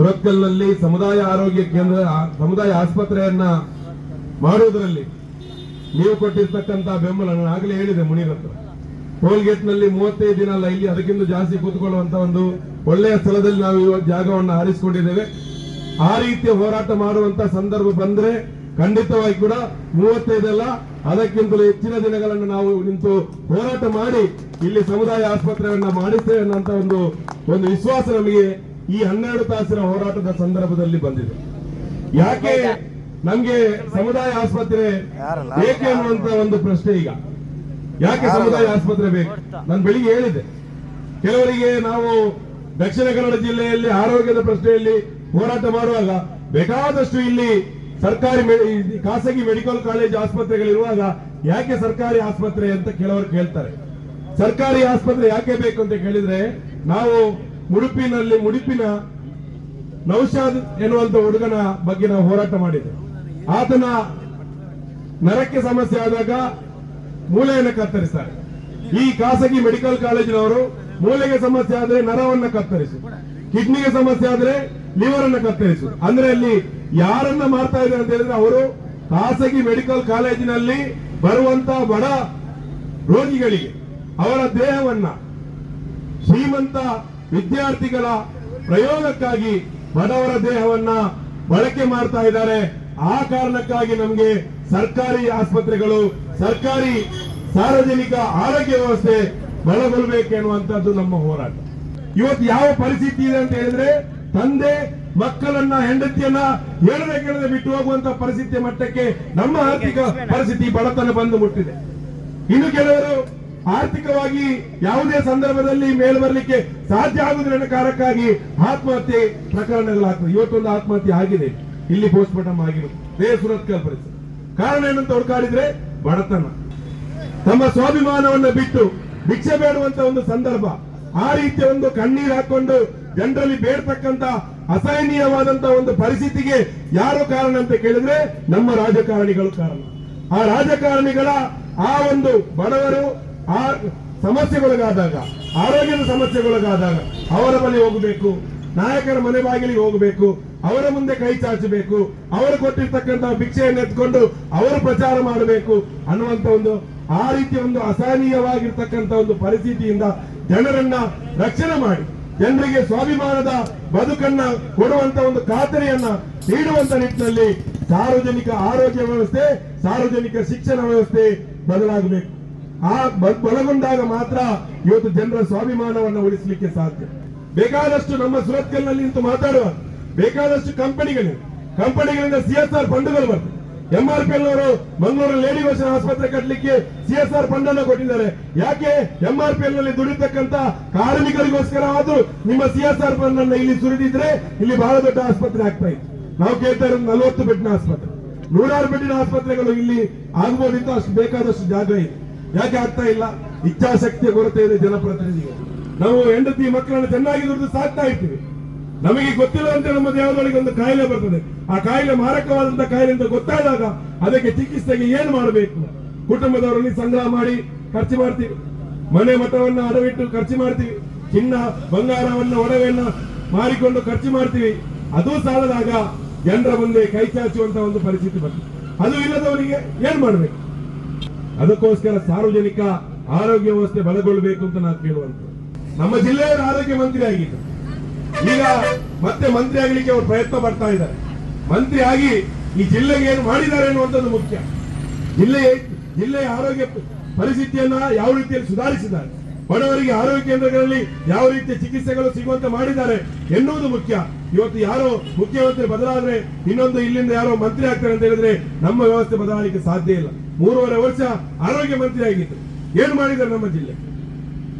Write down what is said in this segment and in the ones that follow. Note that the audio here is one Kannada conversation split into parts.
ಸುರತ್ಕಲ್ನಲ್ಲಿ ಸಮುದಾಯ ಆರೋಗ್ಯ ಕೇಂದ್ರ ಸಮುದಾಯ ಆಸ್ಪತ್ರೆಯನ್ನ ಮಾಡುವುದರಲ್ಲಿ ನೀವು ಕೊಟ್ಟಿರ್ತಕ್ಕಂತ ಬೆಂಬಲ ನಾನು ಆಗಲೇ ಹೇಳಿದೆ ಮುನಿರತ್ರ ಟೋಲ್ಗೇಟ್ನಲ್ಲಿ ಮೂವತ್ತೈದು ದಿನ ಅಲ್ಲ ಇಲ್ಲಿ ಅದಕ್ಕಿಂತ ಜಾಸ್ತಿ ಕೂತ್ಕೊಳ್ಳುವಂತ ಒಂದು ಒಳ್ಳೆಯ ಸ್ಥಳದಲ್ಲಿ ನಾವು ಇವತ್ತು ಜಾಗವನ್ನು ಆರಿಸಿಕೊಂಡಿದ್ದೇವೆ. ಆ ರೀತಿಯ ಹೋರಾಟ ಮಾಡುವಂತ ಸಂದರ್ಭ ಬಂದ್ರೆ ಖಂಡಿತವಾಗಿ ಕೂಡ ಮೂವತ್ತೈದಲ್ಲ ಅದಕ್ಕಿಂತಲೂ ಹೆಚ್ಚಿನ ದಿನಗಳನ್ನು ನಾವು ನಿಂತು ಹೋರಾಟ ಮಾಡಿ ಇಲ್ಲಿ ಸಮುದಾಯ ಆಸ್ಪತ್ರೆಯನ್ನ ಮಾಡಿಸ್ತೇವೆ ಅನ್ನೋ ಒಂದು ಒಂದು ವಿಶ್ವಾಸ ನಮಗೆ ಈ ಹನ್ನೆರಡು ತಾಸಿನ ಹೋರಾಟದ ಸಂದರ್ಭದಲ್ಲಿ ಬಂದಿದೆ. ಯಾಕೆ ನಮ್ಗೆ ಸಮುದಾಯ ಆಸ್ಪತ್ರೆ ಬೇಕೆ ಅನ್ನುವಂತ ಒಂದು ಪ್ರಶ್ನೆ ಈಗ. ಯಾಕೆ ಸಮುದಾಯ ಆಸ್ಪತ್ರೆ ಬೇಕು? ನಾನು ಬೆಳಿಗ್ಗೆ ಹೇಳಿದೆ ಕೆಲವರಿಗೆ ನಾವು ದಕ್ಷಿಣ ಕನ್ನಡ ಜಿಲ್ಲೆಯಲ್ಲಿ ಆರೋಗ್ಯದ ಪ್ರಶ್ನೆಯಲ್ಲಿ ಹೋರಾಟ ಮಾಡುವಾಗ ಬೇಕಾದಷ್ಟು ಇಲ್ಲಿ ಸರ್ಕಾರಿ ಖಾಸಗಿ ಮೆಡಿಕಲ್ ಕಾಲೇಜ್ ಆಸ್ಪತ್ರೆಗಳಿರುವಾಗ ಯಾಕೆ ಸರ್ಕಾರಿ ಆಸ್ಪತ್ರೆ ಅಂತ ಕೆಲವರು ಕೇಳ್ತಾರೆ. ಸರ್ಕಾರಿ ಆಸ್ಪತ್ರೆ ಯಾಕೆ ಬೇಕು ಅಂತ ಕೇಳಿದ್ರೆ ನಾವು ಮುಡುಪಿನಲ್ಲಿ ಮುಡುಪಿನ ನೌಶಾದ್ ಎನ್ನುವಂತ ಹುಡುಗನ ಬಗ್ಗೆ ನಾವು ಹೋರಾಟ ಮಾಡಿದ್ದೆ ಆತನ ನರಕ್ಕೆ ಸಮಸ್ಯೆ ಆದಾಗ ಮೂಲೆಯನ್ನು ಕತ್ತರಿಸ್ತಾರೆ. ಈ ಖಾಸಗಿ ಮೆಡಿಕಲ್ ಕಾಲೇಜಿನವರು ಮೂಳೆಗೆ ಸಮಸ್ಯೆ ಆದ್ರೆ ನರವನ್ನ ಕತ್ತರಿಸು. ಕಿಡ್ನಿಗೆ ಸಮಸ್ಯೆ ಆದ್ರೆ ಲಿವರ್ ಅನ್ನ ಕತ್ತರಿಸು. ಅಂದ್ರೆ ಅಲ್ಲಿ ಯಾರನ್ನ ಮಾಡ್ತಾ ಇದ್ದಾರೆ ಅಂತ ಹೇಳಿದ್ರೆ ಅವರು ಖಾಸಗಿ ಮೆಡಿಕಲ್ ಕಾಲೇಜಿನಲ್ಲಿ ಬರುವಂತ ಬಡ ರೋಗಿಗಳಿಗೆ ಅವರ ದೇಹವನ್ನ ಶ್ರೀಮಂತ ವಿದ್ಯಾರ್ಥಿಗಳ ಪ್ರಯೋಗಕ್ಕಾಗಿ ಬಡವರ ದೇಹವನ್ನ ಬಳಕೆ ಮಾಡ್ತಾ ಇದ್ದಾರೆ. ಆ ಕಾರಣಕ್ಕಾಗಿ ನಮಗೆ ಸರ್ಕಾರಿ ಆಸ್ಪತ್ರೆಗಳು, ಸರ್ಕಾರಿ ಸಾರ್ವಜನಿಕ ಆರೋಗ್ಯ ವ್ಯವಸ್ಥೆ ಬಲಗೊಳ್ಳಬೇಕು ಎನ್ನುವಂತದ್ದು ನಮ್ಮ ಹೋರಾಟ. ಇವತ್ತು ಯಾವ ಪರಿಸ್ಥಿತಿ ಇದೆ ಅಂತ ಹೇಳಿದ್ರೆ, ತಂದೆ ಮಕ್ಕಳನ್ನ, ಹೆಂಡತಿಯನ್ನ ಹೇಳದೆ ಕೇಳದೆ ಬಿಟ್ಟು ಹೋಗುವಂತ ಪರಿಸ್ಥಿತಿ ಮಟ್ಟಕ್ಕೆ ನಮ್ಮ ಆರ್ಥಿಕ ಪರಿಸ್ಥಿತಿ ಬಡತನ ಬಂದು ಮುಟ್ಟಿದೆ. ಇನ್ನು ಕೆಲವರು ಆರ್ಥಿಕವಾಗಿ ಯಾವುದೇ ಸಂದರ್ಭದಲ್ಲಿ ಮೇಲ್ ಬರಲಿಕ್ಕೆ ಸಾಧ್ಯ ಆಗುವುದರ ಕಾರಣಕ್ಕಾಗಿ ಆತ್ಮಹತ್ಯೆ ಪ್ರಕರಣಗಳಾಗ್ತದೆ ಇವತ್ತೊಂದು ಆತ್ಮಹತ್ಯೆ ಆಗಿದೆ. ಇಲ್ಲಿ ಪೋಸ್ಟ್ ಮಾರ್ಟಮ್ ಆಗಿರುತ್ತೆ ದೇ ಸುರತ್ಕಲ್ ಪರಿಸ್ಥಿತಿ ಕಾರಣ ಏನಂತ ಹುಡುಕಾಡಿದ್ರೆ ಬಡತನ. ತಮ್ಮ ಸ್ವಾಭಿಮಾನವನ್ನ ಬಿಟ್ಟು ಭಿಕ್ಷೆ ಬೇಡುವಂತ ಒಂದು ಸಂದರ್ಭ. ಆ ರೀತಿಯ ಒಂದು ಕಣ್ಣೀರು ಹಾಕೊಂಡು ಜನರಲ್ಲಿ ಬೇಡ್ತಕ್ಕಂತ ಅಸಹನೀಯವಾದಂತ ಒಂದು ಪರಿಸ್ಥಿತಿಗೆ ಯಾರು ಕಾರಣ ಅಂತ ಕೇಳಿದ್ರೆ ನಮ್ಮ ರಾಜಕಾರಣಿಗಳು ಕಾರಣ. ಆ ರಾಜಕಾರಣಿಗಳ ಆ ಒಂದು ಬಡವರು ಆ ಸಮಸ್ಯೆಗೊಳಗಾದಾಗ, ಆರೋಗ್ಯದ ಸಮಸ್ಯೆಗೊಳಗಾದಾಗ ಅವರ ಮನೆ ಹೋಗಬೇಕು, ನಾಯಕರ ಮನೆ ಬಾಗಿಲಿಗೆ ಹೋಗಬೇಕು, ಅವರ ಮುಂದೆ ಕೈ ಚಾಚಬೇಕು, ಅವರು ಕೊಟ್ಟಿರ್ತಕ್ಕಂತಹ ಭಿಕ್ಷೆಯನ್ನು ಎತ್ಕೊಂಡು ಅವರು ಪ್ರಚಾರ ಮಾಡಬೇಕು ಅನ್ನುವಂತ ಒಂದು ಆ ರೀತಿಯ ಒಂದು ಅಸಹನೀಯವಾಗಿರ್ತಕ್ಕಂಥ ಒಂದು ಪರಿಸ್ಥಿತಿಯಿಂದ ಜನರನ್ನ ರಕ್ಷಣೆ ಮಾಡಿ, ಜನರಿಗೆ ಸ್ವಾಭಿಮಾನದ ಬದುಕನ್ನ ಕೊಡುವಂತ ಒಂದು ಖಾತರಿಯನ್ನ ನೀಡುವಂತ ನಿಟ್ಟಿನಲ್ಲಿ ಸಾರ್ವಜನಿಕ ಆರೋಗ್ಯ ವ್ಯವಸ್ಥೆ, ಸಾರ್ವಜನಿಕ ಶಿಕ್ಷಣ ವ್ಯವಸ್ಥೆ ಬದಲಾಗಬೇಕು. ಆ ಬಲಗೊಂಡಾಗ ಮಾತ್ರ ಇವತ್ತು ಜನರ ಸ್ವಾಭಿಮಾನವನ್ನು ಉಳಿಸಲಿಕ್ಕೆ ಸಾಧ್ಯ. ಬೇಕಾದಷ್ಟು ನಮ್ಮ ಸುರತ್ಕಲ್ನಲ್ಲಿ ನಿಂತು ಮಾತಾಡುವ, ಬೇಕಾದಷ್ಟು ಕಂಪನಿಗಳು, ಕಂಪನಿಗಳಿಂದ ಸಿಎಸ್ಆರ್ ಫಂಡ್ಗಳು ಬರ್ತದೆ ಎಂಆರ್ಪಿಎಲ್ ಅವರು ಮಂಗಳೂರು ಲೇಡಿ ಗೋಷನ್ ಆಸ್ಪತ್ರೆ ಕಟ್ಟಲಿಕ್ಕೆ ಸಿಎಸ್ಆರ್ ಫಂಡ್ ಅನ್ನು ಕೊಟ್ಟಿದ್ದಾರೆ. ಯಾಕೆ ಎಂಆರ್ ಪಿ ಎಲ್ನಲ್ಲಿ ದುಡಿತಕ್ಕಂತ ಕಾರ್ಮಿಕರಿಗೋಸ್ಕರ ಆದ್ರೂ ನಿಮ್ಮ ಸಿಎಸ್ಆರ್ ಫಂಡ್ ಅನ್ನ ಇಲ್ಲಿ ಸುರಿದಿದ್ರೆ ಇಲ್ಲಿ ಬಹಳ ದೊಡ್ಡ ಆಸ್ಪತ್ರೆ ಆಗ್ತಾ ಇತ್ತು. ನಾವು ಕೇಳ್ತಾ ಇರೋದು ನಲವತ್ತು ಬೆಡ್ನ ಆಸ್ಪತ್ರೆ. ನೂರಾರು ಬೆಡ್ಡಿನ ಆಸ್ಪತ್ರೆಗಳು ಇಲ್ಲಿ ಆಗ್ಬೋದಿತ್ತು, ಅಷ್ಟು ಬೇಕಾದಷ್ಟು ಜಾಗ ಇದೆ. ಯಾಕೆ ಆಗ್ತಾ ಇಲ್ಲ? ಇಚ್ಛಾಶಕ್ತಿಯ ಕೊರತೆ ಇದೆ ಜನಪ್ರತಿನಿಧಿಗಳು. ನಾವು ಹೆಂಡತಿ ಮಕ್ಕಳನ್ನು ಚೆನ್ನಾಗಿ ದುಡಿದು ಸಾಕ್ತಾ ಇರ್ತೀವಿ. ನಮಗೆ ಗೊತ್ತಿಲ್ಲದಂತೆ ನಮ್ಮ ದೇಹದೊಳಗೆ ಒಂದು ಕಾಯಿಲೆ ಬರ್ತದೆ. ಆ ಕಾಯಿಲೆ ಮಾರಕವಾದಂತ ಕಾಯಿಲೆ ಅಂತ ಗೊತ್ತಾದಾಗ ಅದಕ್ಕೆ ಚಿಕಿತ್ಸೆಗೆ ಏನು ಮಾಡಬೇಕು? ಕುಟುಂಬದವರಲ್ಲಿ ಸಂಗ್ರಹ ಮಾಡಿ ಖರ್ಚು ಮಾಡ್ತೀವಿ. ಮನೆ ಮಠವನ್ನ ಅಡವಿಟ್ಟು ಖರ್ಚು ಮಾಡ್ತೀವಿ. ಚಿನ್ನ, ಬಂಗಾರವನ್ನ, ಒಡವೆಯನ್ನ ಮಾರಿಕೊಂಡು ಖರ್ಚು ಮಾಡ್ತೀವಿ. ಅದು ಸಾಲದಾಗ ಜನರ ಮುಂದೆ ಕೈ ಚಾಚುವಂತ ಒಂದು ಪರಿಸ್ಥಿತಿ ಬರ್ತದೆ ಅದು ಇಲ್ಲದವರಿಗೆ ಏನ್ ಮಾಡ್ಬೇಕು? ಅದಕ್ಕೋಸ್ಕರ ಸಾರ್ವಜನಿಕ ಆರೋಗ್ಯ ವ್ಯವಸ್ಥೆ ಬಲಗೊಳ್ಳಬೇಕು ಅಂತ ನಾನು ಕೇಳುವಂತ ನಮ್ಮ ಜಿಲ್ಲೆಯ ಆರೋಗ್ಯ ಮಂತ್ರಿ ಆಗಿದ್ದು ಈಗ ಮತ್ತೆ ಮಂತ್ರಿ ಆಗಲಿಕ್ಕೆ ಅವರು ಪ್ರಯತ್ನ ಪಡ್ತಾ ಇದ್ದಾರೆ. ಮಂತ್ರಿ ಆಗಿ ಈ ಜಿಲ್ಲೆಗೆ ಏನು ಮಾಡಿದ್ದಾರೆ ಅನ್ನುವಂಥದ್ದು ಮುಖ್ಯ. ಜಿಲ್ಲೆಯ ಜಿಲ್ಲೆಯ ಆರೋಗ್ಯ ಪರಿಸ್ಥಿತಿಯನ್ನ ಯಾವ ರೀತಿಯಲ್ಲಿ ಸುಧಾರಿಸಿದ್ದಾರೆ, ಬಡವರಿಗೆ ಆರೋಗ್ಯ ಕೇಂದ್ರಗಳಲ್ಲಿ ಯಾವ ರೀತಿಯ ಚಿಕಿತ್ಸೆಗಳು ಸಿಗುವಂತೆ ಮಾಡಿದ್ದಾರೆ ಎನ್ನುವುದು ಮುಖ್ಯ. ಇವತ್ತು ಯಾರೋ ಮುಖ್ಯಮಂತ್ರಿ ಬದಲಾದ್ರೆ ಇನ್ನೊಂದು ಇಲ್ಲಿಂದ ಯಾರೋ ಮಂತ್ರಿ ಆಗ್ತಾರೆ ಅಂತ ಹೇಳಿದ್ರೆ ನಮ್ಮ ವ್ಯವಸ್ಥೆ ಬದಲಾಗಲಿಕ್ಕೆ ಸಾಧ್ಯ ಇಲ್ಲ. ಮೂರುವರೆ ವರ್ಷ ಆರೋಗ್ಯ ಮಂತ್ರಿ ಆಗಿದ್ರು ಏನು ಮಾಡಿದ್ದಾರೆ ನಮ್ಮ ಜಿಲ್ಲೆ?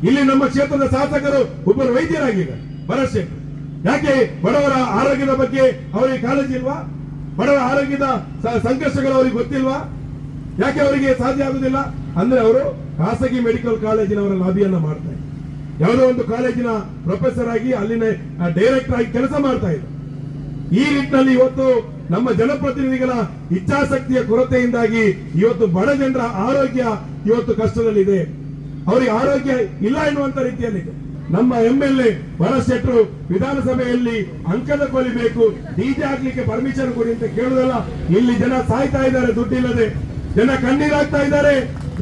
ಇಲ್ಲಿ ನಮ್ಮ ಕ್ಷೇತ್ರದ ಶಾಸಕರು ಒಬ್ಬರು ವೈದ್ಯರಾಗಿದ್ದಾರೆ ಭರತ್ ಯಾಕೆ ಬಡವರ ಆರೋಗ್ಯದ ಬಗ್ಗೆ ಅವರಿಗೆ ಕಾಳಜಿ ಇಲ್ವಾ? ಬಡವರ ಆರೋಗ್ಯದ ಸಂಕಷ್ಟಗಳು ಅವರಿಗೆ ಗೊತ್ತಿಲ್ವಾ? ಯಾಕೆ ಅವರಿಗೆ ಸಾಧ್ಯ ಆಗುದಿಲ್ಲ? ಅಂದ್ರೆ ಅವರು ಖಾಸಗಿ ಮೆಡಿಕಲ್ ಕಾಲೇಜಿನವರ ಲಾಬಿಯನ್ನ ಮಾಡ್ತಾರೆ ಯಾವುದೋ ಒಂದು ಕಾಲೇಜಿನ ಪ್ರೊಫೆಸರ್ ಆಗಿ ಅಲ್ಲಿನ ಡೈರೆಕ್ಟರ್ ಆಗಿ ಕೆಲಸ ಮಾಡ್ತಾ ಇದ್ದಾರೆ. ಈ ನಿಟ್ಟಿನಲ್ಲಿ ಇವತ್ತು ನಮ್ಮ ಜನಪ್ರತಿನಿಧಿಗಳ ಇಚ್ಛಾಶಕ್ತಿಯ ಕೊರತೆಯಿಂದಾಗಿ ಇವತ್ತು ಬಡ ಜನರ ಆರೋಗ್ಯ ಇವತ್ತು ಕಷ್ಟದಲ್ಲಿದೆ. ಅವರಿಗೆ ಆರೋಗ್ಯ ಇಲ್ಲ ಎನ್ನುವಂತ ರೀತಿಯಲ್ಲಿ ನಮ್ಮ ಎಂ ಎಲ್ ಎ ವಿಧಾನಸಭೆಯಲ್ಲಿ ಅಂಕದ ಕೊಲಿಬೇಕು ಡಿಜೆ ಹಾಕ್ಲಿಕ್ಕೆ ಪರ್ಮಿಷನ್ ಕೊಡಿ ಅಂತ ಕೇಳುದಲ್ಲ, ಇಲ್ಲಿ ಜನ ಸಾಯ್ತಾ ಇದ್ದಾರೆ, ದುಡ್ಡಿಲ್ಲದೆ. ಜನ ಕಣ್ಣೀರಾಗ್ತಾ ಇದ್ದಾರೆ,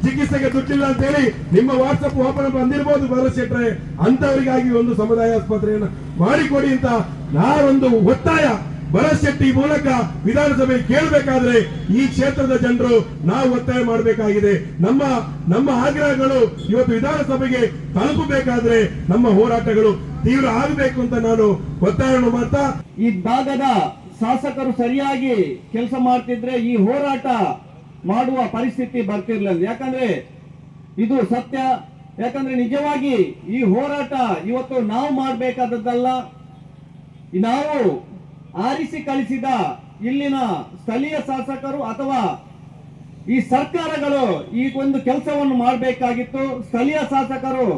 ಚಿಕಿತ್ಸೆಗೆ ದುಡ್ಡಿಲ್ಲ ಅಂತ ಹೇಳಿ ನಿಮ್ಮ ವಾಟ್ಸ್ಆಪ್ ಓಪನ್ ಬಂದಿರಬಹುದು ಶೆಟ್ರೆ ಅಂತವರಿಗಾಗಿ ಒಂದು ಸಮುದಾಯ ಆಸ್ಪತ್ರೆಯನ್ನು ಮಾಡಿಕೊಡಿ ಅಂತ ನಾನೊಂದು ಒತ್ತಾಯ ಭರತ್ ಶೆಟ್ಟಿ ಮೂಲಕ ವಿಧಾನಸಭೆ ಕೇಳಬೇಕಾದ್ರೆ ಈ ಕ್ಷೇತ್ರದ ಜನರು ನಾವು ಒತ್ತಾಯ ಮಾಡಬೇಕಾಗಿದೆ. ನಮ್ಮ ನಮ್ಮ ಆಗ್ರಹಗಳು ಇವತ್ತು ವಿಧಾನಸಭೆಗೆ ತಲುಪಬೇಕಾದ್ರೆ ನಮ್ಮ ಹೋರಾಟಗಳು ತೀವ್ರ ಆಗಬೇಕು ಅಂತ ನಾನು ಒತ್ತಾಯವನ್ನು ಮಾಡ್ತಾ ಈ ಭಾಗದ ಶಾಸಕರು ಸರಿಯಾಗಿ ಕೆಲಸ ಮಾಡ್ತಿದ್ರೆ ಈ ಹೋರಾಟ ಮಾಡುವ ಪರಿಸ್ಥಿತಿ ಬರ್ತಿರ್ಲಿಲ್ಲ. ಯಾಕಂದ್ರೆ ಇದು ಸತ್ಯ. ಯಾಕಂದ್ರೆ ನಿಜವಾಗಿ ಈ ಹೋರಾಟ ಇವತ್ತು ನಾವು ಮಾಡಬೇಕಾದದ್ದಲ್ಲ. ನಾವು ಆರಿಸಿ ಕಳಿಸಿದ ಇಲ್ಲಿನ ಸ್ಥಳೀಯ ಶಾಸಕರು ಅಥವಾ ಈ ಸರ್ಕಾರಗಳು ಈ ಒಂದು ಕೆಲಸವನ್ನು ಮಾಡಬೇಕಾಗಿತ್ತು. ಸ್ಥಳೀಯ ಶಾಸಕರು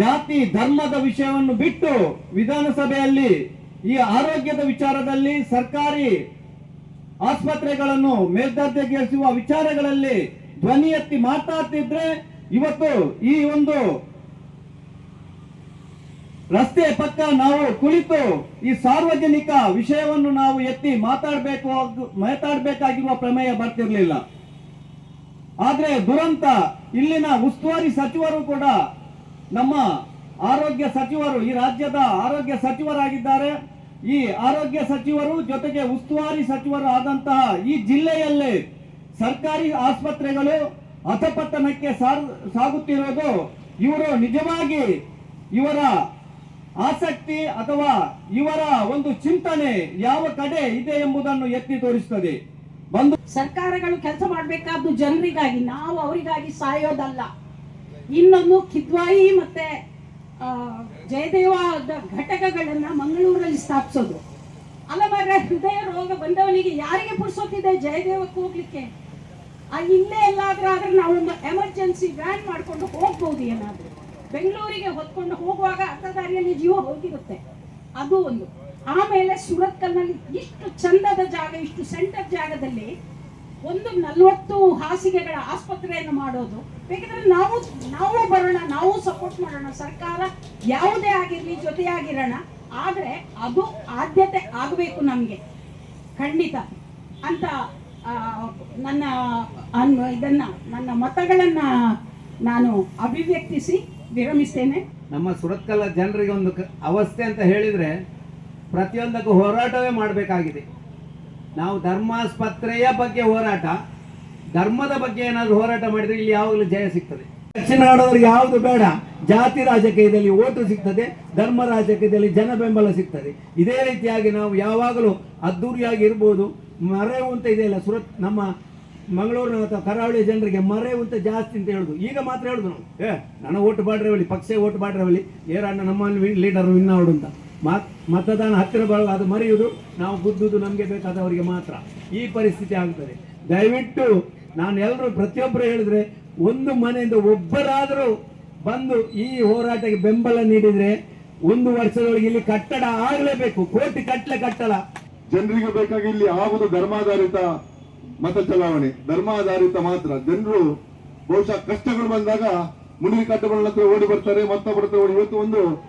ಜಾತಿ, ಧರ್ಮದ ವಿಷಯವನ್ನು ಬಿಟ್ಟು ವಿಧಾನಸಭೆಯಲ್ಲಿ ಈ ಆರೋಗ್ಯದ ವಿಚಾರದಲ್ಲಿ ಸರ್ಕಾರಿ ಆಸ್ಪತ್ರೆಗಳನ್ನು ಮೇಲ್ದರ್ಜೆಗೇರಿಸುವ ವಿಚಾರಗಳಲ್ಲಿ ಧ್ವನಿ ಎತ್ತಿ ಮಾತಾಡ್ತಿದ್ರೆ ಇವತ್ತು ಈ ಒಂದು ರಸ್ತೆ ಪಕ್ಕ ನಾವು ಕುಳಿತು ಈ ಸಾರ್ವಜನಿಕ ವಿಷಯವನ್ನು ನಾವು ಎತ್ತಿ ಮಾತಾಡಬೇಕು ಮಾತಾಡಬೇಕಾಗಿರುವ ಪ್ರಮೇಯ ಬರ್ತಿರ್ಲಿಲ್ಲ. ಆದ್ರೆ ದುರಂತ ಇಲ್ಲಿನ ಉಸ್ತುವಾರಿ ಸಚಿವರು ಕೂಡ ನಮ್ಮ ಆರೋಗ್ಯ ಸಚಿವರು, ಈ ರಾಜ್ಯದ ಆರೋಗ್ಯ ಸಚಿವರಾಗಿದ್ದಾರೆ. ಈ ಆರೋಗ್ಯ ಸಚಿವರು ಜೊತೆಗೆ ಉಸ್ತುವಾರಿ ಸಚಿವರು ಆದಂತಹ ಈ ಜಿಲ್ಲೆಯಲ್ಲಿ ಸರ್ಕಾರಿ ಆಸ್ಪತ್ರೆಗಳು ಅಧಪತನಕ್ಕೆ ಸಾಗುತ್ತಿರುವುದು ಇವರು ನಿಜವಾಗಿ ಇವರ ಆಸಕ್ತಿ ಅಥವಾ ಇವರ ಒಂದು ಚಿಂತನೆ ಯಾವ ಕಡೆ ಇದೆ ಎಂಬುದನ್ನು ಎತ್ತಿ ತೋರಿಸುತ್ತದೆ ಬಂದು ಸರ್ಕಾರಗಳು ಕೆಲಸ ಮಾಡಬೇಕಾದ್ದು ಜನರಿಗಾಗಿ, ನಾವು ಅವರಿಗಾಗಿ ಸಾಯೋದಲ್ಲ. ಇನ್ನೊಂದು ಕಿದ್ವಾಯಿ ಮತ್ತೆ ಜಯದೇವ ಘಟಕಗಳನ್ನ ಮಂಗಳೂರಲ್ಲಿ ಸ್ಥಾಪಿಸೋದು. ಅಲವಾರ ಹೃದಯ ರೋಗ ಬಂದವನಿಗೆ ಯಾರಿಗೆ ಪುರ್ಸೋತಿದೆ ಜಯದೇವಕ್ಕೆ ಹೋಗ್ಲಿಕ್ಕೆ? ಇಲ್ಲೇ ಎಲ್ಲಾದ್ರೂ ಆದ್ರೆ ನಾವು ಎಮರ್ಜೆನ್ಸಿ ವ್ಯಾನ್ ಮಾಡ್ಕೊಂಡು ಹೋಗ್ಬೋದು ಏನಾದ್ರೂ. ಬೆಂಗಳೂರಿಗೆ ಹೊತ್ಕೊಂಡು ಹೋಗುವಾಗ ಅರ್ಧ ದಾರಿಯಲ್ಲಿ ಜೀವ ಹೋಗಿರುತ್ತೆ ಅದು ಒಂದು. ಆಮೇಲೆ ಸುರತ್ಕಲ್ನಲ್ಲಿ ಇಷ್ಟು ಚಂದದ ಜಾಗ, ಇಷ್ಟು ಸೆಂಟರ್ ಜಾಗದಲ್ಲಿ ಒಂದು ನಲ್ವತ್ತು ಹಾಸಿಗೆಗಳ ಆಸ್ಪತ್ರೆಯನ್ನು ಮಾಡೋದು. ಬೇಕಿದ್ರೆ ನಾವು ನಾವು ಬರೋಣ, ನಾವು ಸಪೋರ್ಟ್ ಮಾಡೋಣ. ಸರ್ಕಾರ ಯಾವುದೇ ಆಗಿರಲಿ ಜೊತೆಯಾಗಿರೋಣ ಆದರೆ ಅದು ಆದ್ಯತೆ ಆಗಬೇಕು ನಮಗೆ. ಖಂಡಿತ. ಅಂತ ನನ್ನ ಇದನ್ನ, ನನ್ನ ಮತಗಳನ್ನ ನಾನು ಅಭಿವ್ಯಕ್ತಿಸಿ ವಿರಮಿಸ್ತೇನೆ. ನಮ್ಮ ಸುರತ್ಕಲ ಜನರಿಗೆ ಒಂದು ಕ- ಅವಸ್ಥೆ ಅಂತ ಹೇಳಿದ್ರೆ ಪ್ರತಿಯೊಂದಕ್ಕೂ ಹೋರಾಟವೇ ಮಾಡಬೇಕಾಗಿದೆ. ನಾವು ಧರ್ಮಾಸ್ಪತ್ರೆಯ ಬಗ್ಗೆ ಹೋರಾಟ ಧರ್ಮದ ಬಗ್ಗೆ ಏನಾದರೂ ಹೋರಾಟ ಮಾಡಿದ್ರೆ ಇಲ್ಲಿ ಯಾವಾಗಲೂ ಜಯ ಸಿಗ್ತದೆ. ದಕ್ಷಿಣ ಕನ್ನಡದವ್ರಿಗೆ ಯಾವುದು ಬೇಡ ಜಾತಿ ರಾಜಕೀಯದಲ್ಲಿ ಓಟು ಸಿಗ್ತದೆ ಧರ್ಮ ರಾಜಕೀಯದಲ್ಲಿ ಜನ ಬೆಂಬಲ ಸಿಗ್ತದೆ. ಇದೇ ರೀತಿಯಾಗಿ ನಾವು ಯಾವಾಗಲೂ ಅದ್ದೂರಿಯಾಗಿ ಇರ್ಬೋದು. ಮರೆವು ಅಂತ ಇದೆಯಲ್ಲ ಸುರತ್ ನಮ್ಮ ಮಂಗಳೂರಿನ ಅಥವಾ ಕರಾವಳಿ ಜನರಿಗೆ ಮರೆವು ಅಂತ ಜಾಸ್ತಿ ಅಂತ ಹೇಳುದು. ಈಗ ಮಾತ್ರ ಹೇಳುದು ನಾವು ಏ, ನನ್ನ ಓಟ್ ಬಾಡ್ರೆ ಹೇಳಿ, ಪಕ್ಷ ಓಟ್ ಬಾಡ್ರೆ ಹೇಳಿ, ಏರಣ್ಣ ನಮ್ಮ ಲೀಡರ್ ವಿನ್ನೌಡು ಅಂತ. ಮಾತ್, ಮತದಾನ ಹತ್ತಿರ ಬರಲ್ಲ, ಅದು ಮರೆಯುವುದು ನಾವು ಗುದ್ದುದು ನಮಗೆ ಬೇಕಾದವರಿಗೆ ಮಾತ್ರ. ಈ ಪರಿಸ್ಥಿತಿ ಆಗ್ತದೆ. ದಯವಿಟ್ಟು ನಾನು ಎಲ್ಲರೂ ಪ್ರತಿಯೊಬ್ಬರು ಹೇಳಿದ್ರೆ, ಒಂದು ಮನೆಯಿಂದ ಒಬ್ಬರಾದರೂ ಬಂದು ಈ ಹೋರಾಟಕ್ಕೆ ಬೆಂಬಲ ನೀಡಿದ್ರೆ, ಒಂದು ವರ್ಷದೊಳಗೆ ಇಲ್ಲಿ ಕಟ್ಟಡ ಆಗಲೇಬೇಕು. ಕೋಟಿ ಕಟ್ಟಲೆ. ಕಟ್ಟಡ ಜನರಿಗೆ ಬೇಕಾಗಿ ಇಲ್ಲಿ ಆಗುವುದು ಧರ್ಮಾಧಾರಿತ ಮತ ಚಲಾವಣೆ ಧರ್ಮಾಧಾರಿತ ಮಾತ್ರ. ಜನರು ಬಹುಶಃ ಕಷ್ಟಗಳು ಬಂದಾಗ ಮುಂದಿನ ಕಟ್ಟುಗಳ ಓಡಿ ಬರ್ತಾರೆ ಮತ್ತೊಬ್ಬರ ಬರ್ತಾರೆ ಓಡಿ ಇವತ್ತು ಒಂದು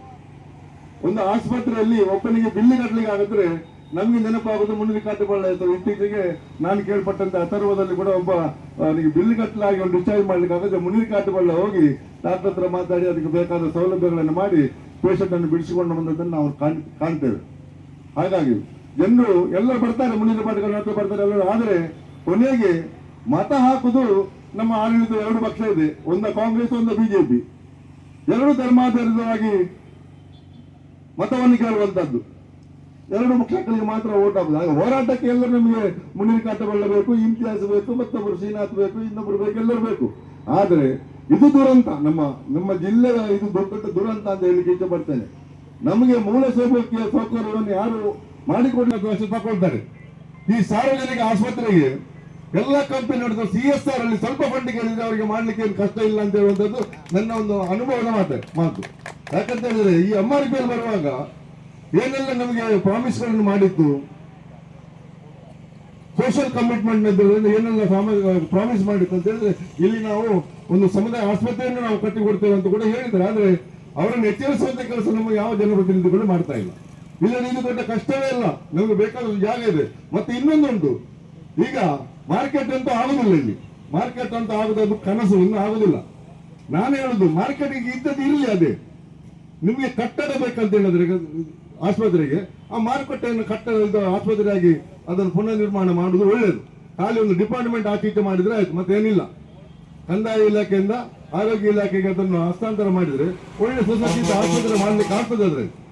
ಒಂದು ಆಸ್ಪತ್ರೆಯಲ್ಲಿ ಒಬ್ಬನಿಗೆ ಬಿಲ್ಲಿ ಕಟ್ಟಲಿಕ್ಕೆ ಆಗಿದ್ರೆ ನಮ್ಗೆ ನೆನಪಾಗುದು ಮುಂದಿನ ಅಥವಾ ಇತ್ತೀಚೆಗೆ ನಾನು ಕೇಳ್ಪಟ್ಟಂತೆ ಅಥರ್ವದಲ್ಲಿ ಕೂಡ ಒಬ್ಬ, ಅವನಿಗೆ ಬಿಲ್ ಕಟ್ಟಲಾಗಿ ಒಂದು ಡಿಸ್ಚಾರ್ಜ್ ಮಾಡ್ಲಿಕ್ಕೆ ಆಗದೆ ಮುಂದಿನ ಕಾಟುಬಳ್ಳ ಹೋಗಿ ಡಾಕ್ಟರ್ ಹತ್ರ ಮಾತಾಡಿ, ಅದಕ್ಕೆ ಬೇಕಾದ ಸೌಲಭ್ಯಗಳನ್ನು ಮಾಡಿ ಪೇಷಂಟ್ ಅನ್ನು ಬಿಡಿಸಿಕೊಂಡು ಬಂದದ್ದನ್ನು ನಾವು ಕಾಣ್- ಕಾಣ್ತೇವೆ. ಹಾಗಾಗಿ, ಜನರು ಎಲ್ಲರೂ ಬರ್ತಾರೆ ಮುಂದಿನ ಪಾಠಗಳ ಬರ್ತಾರೆ ಎಲ್ಲರೂ. ಆದರೆ ಕೊನೆಗೆ ಮತ ಹಾಕುದು ನಮ್ಮ ಆಡಳಿತ ಎರಡು ಪಕ್ಷ ಇದೆ, ಒಂದು ಕಾಂಗ್ರೆಸ್, ಒಂದು ಬಿಜೆಪಿ. ಎರಡು ಧರ್ಮಾಧಾರಿತವಾಗಿ ಮತವನ್ನು ಕೇಳುವಂತದ್ದು. ಎರಡು ಪಕ್ಷಗಳಿಗೆ ಮಾತ್ರ ಓಟ್ ಹಾಕುದು. ಹಾಗೆ ಹೋರಾಟಕ್ಕೆ ಎಲ್ಲರೂ ನಿಮಗೆ ಮುನಿರಿ ಕಾಟಗೊಳ್ಳಬೇಕು ಇಮ್ತಿಯಾಸ್ ಬೇಕು, ಮತ್ತೊಬ್ಬರು ಶ್ರೀನಾಥ್ ಬೇಕು, ಇನ್ನೊಬ್ರು ಬೇಕು, ಎಲ್ಲರೂ ಬೇಕು. ಆದ್ರೆ ಇದು ದುರಂತ. ನಮ್ಮ ನಮ್ಮ ಜಿಲ್ಲೆಯ ಇದು ದೊಡ್ಡ ದುರಂತ ಅಂತ ಹೇಳಿ ಇಷ್ಟಪಡ್ತೇನೆ. ಪಡ್ತೇನೆ ನಮಗೆ ಮೂಲ ಸೌಕರ್ಯ ಸೌಕರ್ಯವನ್ನು ಯಾರು ಮಾಡಿಕೊಡಲಿಕ್ಕೆ ತಗೊಳ್ತಾರೆ ಈ ಸಾರ್ವಜನಿಕ ಆಸ್ಪತ್ರೆಗೆ ಎಲ್ಲ ಕಂಪನಿ ನಡೆದು ಸಿ ಎಸ್ ಆರ್ ಅಲ್ಲಿ ಸ್ವಲ್ಪ ಫಂಡ್ ಕೇಳಿದ್ರೆ ಅವರಿಗೆ ಮಾಡ್ಲಿಕ್ಕೆ ಏನು ಕಷ್ಟ ಇಲ್ಲ ಅಂತ ಹೇಳುವಂಥದ್ದು ನನ್ನ ಒಂದು ಅನುಭವದ ಮಾತು ಮಾತು. ಯಾಕಂತ ಹೇಳಿದ್ರೆ ಈ ಎಂ ಆರ್ ಪಿ ಬರುವಾಗ ಏನೆಲ್ಲ ನಮಗೆ ಪ್ರಾಮಿಸ್ಗಳನ್ನು ಮಾಡಿತ್ತು ಸೋಷಿಯಲ್ ಕಮಿಟ್ಮೆಂಟ್ ಏನೆಲ್ಲ ಪ್ರಾಮಿಸ್ ಮಾಡಿತ್ತು ಅಂತ ಹೇಳಿದ್ರೆ ಇಲ್ಲಿ ನಾವು ಒಂದು ಸಮುದಾಯ ಆಸ್ಪತ್ರೆಯನ್ನು ನಾವು ಕಟ್ಟಿಕೊಡ್ತೇವೆ ಅಂತ ಕೂಡ ಹೇಳಿದ್ರೆ ಆದ್ರೆ ಅವರನ್ನು ಎಚ್ಚರಿಸುವಂತ ಕೆಲಸ ನಮ್ಮ ಯಾವ ಜನಪ್ರತಿನಿಧಿಗಳು ಮಾಡ್ತಾ ಇಲ್ಲ. ಇಲ್ಲ ಇದು ದೊಡ್ಡ ಕಷ್ಟವೇ ಇಲ್ಲ ನಮಗೆ ಬೇಕಾದ ಜಾಗ ಇದೆ. ಮತ್ತೆ ಇನ್ನೊಂದುಂಟು. ಈಗ ಮಾರ್ಕೆಟ್ ಅಂತ ಆಗುದಿಲ್ಲ ಇಲ್ಲಿ. ಮಾರ್ಕೆಟ್ ಅಂತ ಆಗುದು ಕನಸು, ಇನ್ನು ಆಗುದಿಲ್ಲ. ನಾನು ಹೇಳುದು ಮಾರ್ಕೆಟಿಗೆ ಇದ್ದದ್ದು ಇರಲಿ ಅದೇ. ನಿಮಗೆ ಕಟ್ಟಡ ಬೇಕಂತ ಹೇಳಿದ್ರೆ, ಆಸ್ಪತ್ರೆಗೆ, ಆ ಮಾರುಕಟ್ಟೆಯನ್ನು ಕಟ್ಟಡ ಆಸ್ಪತ್ರೆ ಆಸ್ಪತ್ರೆಯಾಗಿ ಅದನ್ನು ಪುನರ್ ನಿರ್ಮಾಣ ಮಾಡುವುದು ಒಳ್ಳೆಯದು ಖಾಲಿ ಒಂದು ಡಿಪಾರ್ಟ್ಮೆಂಟ್ ಆಚೀಚೆ ಮಾಡಿದ್ರೆ ಆಯ್ತು, ಮತ್ತೇನಿಲ್ಲ. ಕಂದಾಯ ಇಲಾಖೆಯಿಂದ, ಆರೋಗ್ಯ ಇಲಾಖೆಗೆ ಅದನ್ನು ಹಸ್ತಾಂತರ ಮಾಡಿದ್ರೆ, ಒಳ್ಳೆ ಸುಸಜ್ಜಿತ ಆಸ್ಪತ್ರೆ ಮಾಡ್ಲಿಕ್ಕೆ ಆಗ್ತದೆ ಅದ್ರಲ್ಲಿ.